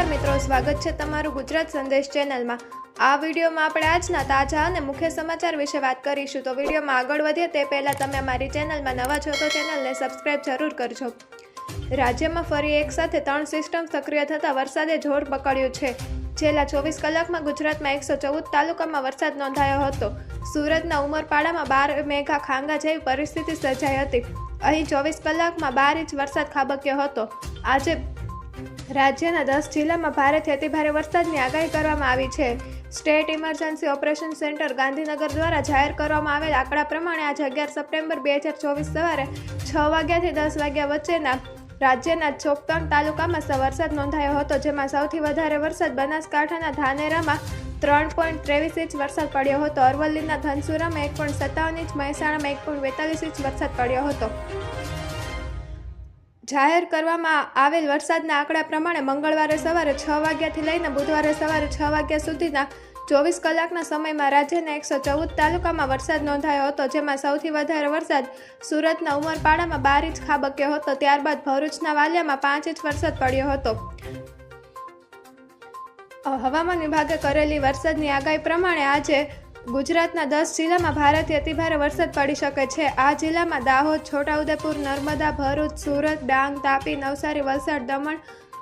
નમસ્કાર મિત્રો, સ્વાગત છે તમારું ગુજરાત સંદેશ ચેનલમાં. આ વિડીયોમાં આપણે આજના તાજા અને મુખ્ય સમાચાર વિશે વાત કરીશું. તો વિડીયોમાં આગળ વધીએ તે પહેલાં તમે અમારી ચેનલમાં નવા છો તો ચેનલને સબસ્ક્રાઇબ જરૂર કરજો. રાજ્યમાં ફરી એક સાથે ત્રણ સિસ્ટમ સક્રિય થતાં વરસાદે જોર પકડ્યું છે. છેલ્લા ચોવીસ કલાકમાં ગુજરાતમાં એકસો ચૌદ તાલુકામાં વરસાદ નોંધાયો હતો. સુરતના ઉમરપાડામાં બાર મેઘા ખાંગા જેવી પરિસ્થિતિ સર્જાઈ હતી. અહીં ચોવીસ કલાકમાં બાર ઇંચ વરસાદ ખાબક્યો હતો. આજે રાજ્યના દસ જિલ્લામાં ભારેથી અતિભારે વરસાદની આગાહી કરવામાં આવી છે. State emergency operation centre Gandhinagar દ્વારા જાહેર કરવામાં આવેલ આંકડા પ્રમાણે આજે અગિયાર સપ્ટેમ્બર બે હજાર ચોવીસ સવારે છ વાગ્યાથી દસ વાગ્યા વચ્ચેના રાજ્યના ચોપન તાલુકામાં વરસાદ નોંધાયો હતો, જેમાં સૌથી વધારે વરસાદ બનાસકાંઠાના ધાનેરામાં ત્રણ પોઈન્ટ ત્રેવીસ ઇંચ વરસાદ પડ્યો હતો, અરવલ્લીના ધનસુરામાં એક પોઈન્ટ સત્તાવન ઇંચ, મહેસાણામાં એક પોઈન્ટ બેતાલીસ ઇંચ વરસાદ પડ્યો હતો. જાહેર કરવામાં આવેલ વરસાદના આંકડા પ્રમાણે મંગળવારે સવારે છ વાગ્યાથી લઈને બુધવારે સવારે છ વાગ્યા સુધીના ચોવીસ કલાકના સમયમાં રાજ્યના એકસો ચૌદ તાલુકામાં વરસાદ નોંધાયો હતો, જેમાં સૌથી વધારે વરસાદ સુરતના ઉમરપાડામાં બાર ઇંચ ખાબક્યો હતો, ત્યારબાદ ભરૂચના વાલિયામાં પાંચ ઇંચ વરસાદ પડ્યો હતો. હવામાન વિભાગે કરેલી વરસાદની આગાહી પ્રમાણે આજે ગુજરાતના દસ જિલ્લામાં ભારેથી અતિભારે વરસાદ પડી શકે છે. આ જિલ્લામાં દાહોદ, છોટાઉદેપુર, નર્મદા, ભરૂચ, સુરત, ડાંગ, તાપી, નવસારી, વલસાડ, દમણ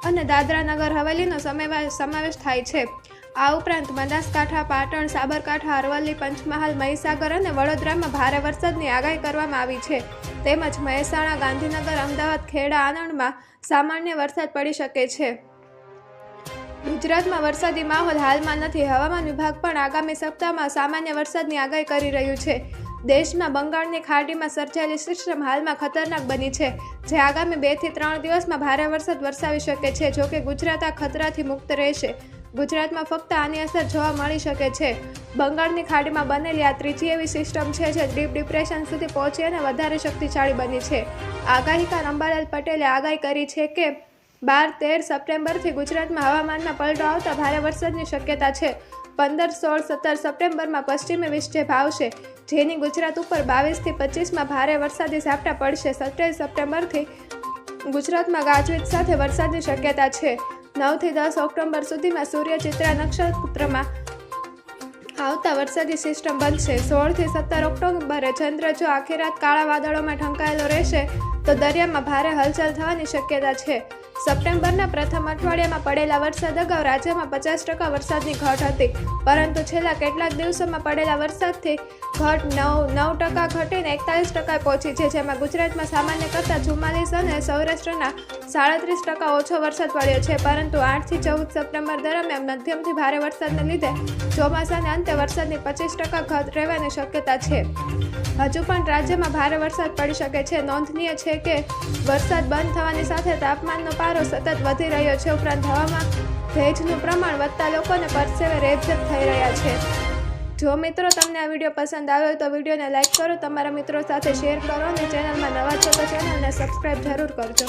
અને દાદરા નગર હવેલીનો સમાવે- સમાવેશ થાય છે. આ ઉપરાંત બનાસકાંઠા, પાટણ, સાબરકાંઠા, અરવલ્લી, પંચમહાલ, મહીસાગર અને વડોદરામાં ભારે વરસાદની આગાહી કરવામાં આવી છે. તેમજ મહેસાણા, ગાંધીનગર, અમદાવાદ, ખેડા, આણંદમાં સામાન્ય વરસાદ પડી શકે છે. ગુજરાતમાં વરસાદી માહોલ હાલમાં નથી. હવામાન વિભાગ પણ આગામી સપ્તાહમાં સામાન્ય વરસાદની આગાહી કરી રહ્યું છે. દેશમાં બંગાળની ખાડીમાં સર્જાયેલી સિસ્ટમ હાલમાં ખતરનાક બની છે, જે આગામી બેથી ત્રણ દિવસમાં ભારે વરસાદ વરસાવી શકે છે જોકે ગુજરાત આ ખતરાથી મુક્ત રહેશે. ગુજરાતમાં ફક્ત આની અસર જોવા મળી શકે છે. બંગાળની ખાડીમાં બનેલી આ ત્રીજી એવી સિસ્ટમ છે, જે ડીપ ડિપ્રેશન સુધી પહોંચી અને વધારે શક્તિશાળી બની છે. આગાહીકાર અંબાલાલ પટેલે આગાહી કરી છે કે બાર તેર સપ્ટેમ્બરથી ગુજરાતમાં હવામાનમાં પલટો આવતા ભારે વરસાદની શક્યતા છે. પંદર સોળ સત્તર સપ્ટેમ્બરમાં પશ્ચિમી વિક્ષેપ આવશે જેની ગુજરાત ઉપર બાવીસથી પચીસમાં ભારે વરસાદી ઝાપટા પડશે. સત્યાવીસ સપ્ટેમ્બરથી ગુજરાતમાં ગાજવીજ સાથે વરસાદની શક્યતા છે. નવથી દસ ઓક્ટોબર સુધીમાં સૂર્ય ચિત્રા નક્ષત્રમાં આવતા વરસાદી સિસ્ટમ બનશે સોળથી સત્તર ઓક્ટોબરે ચંદ્ર જો આખી રાત કાળા વાદળોમાં ઢંકાયેલો રહેશે તો દરિયામાં ભારે હલચલ થવાની શક્યતા છે. સપ્ટેમ્બરના પ્રથમ અઠવાડિયામાં પડેલા વરસાદ અગાઉ રાજ્યમાં પચાસ ટકા વરસાદની ઘટ હતી. પરંતુ છેલ્લા કેટલાક દિવસોમાં પડેલા વરસાદથી ઘટ નવ નવ ટકા ઘટીને એકતાલીસ ટકા પહોંચી છે, જેમાં ગુજરાતમાં સામાન્ય કરતાં ચુમ્માલીસ અને સૌરાષ્ટ્રના સાડત્રીસ ટકા ઓછો વરસાદ પડ્યો છે. પરંતુ આઠથી ચૌદ સપ્ટેમ્બર દરમિયાન મધ્યમથી ભારે વરસાદને લીધે ચોમાસાના અંતે વરસાદની પચીસ ટકા ઘટ રહેવાની શક્યતા છે. હજુ પણ રાજ્યમાં ભારે વરસાદ પડી શકે છે. નોંધનીય છે કે વરસાદ બંધ થવાની સાથે તાપમાનનો પારો સતત વધી રહ્યો છે. ઉપરાંત હવામાં ભેજનું પ્રમાણ વધતા લોકોને પરસેવે રેબઝેબ થઈ રહ્યા છે. જો મિત્રો તમને આ વીડિયો પસંદ આવ્યો તો વિડીયોને લાઇક કરો, તમારા મિત્રો સાથે શેર કરો અને ચેનલમાં નવા છો તો ચેનલને સબસ્ક્રાઈબ જરૂર કરજો.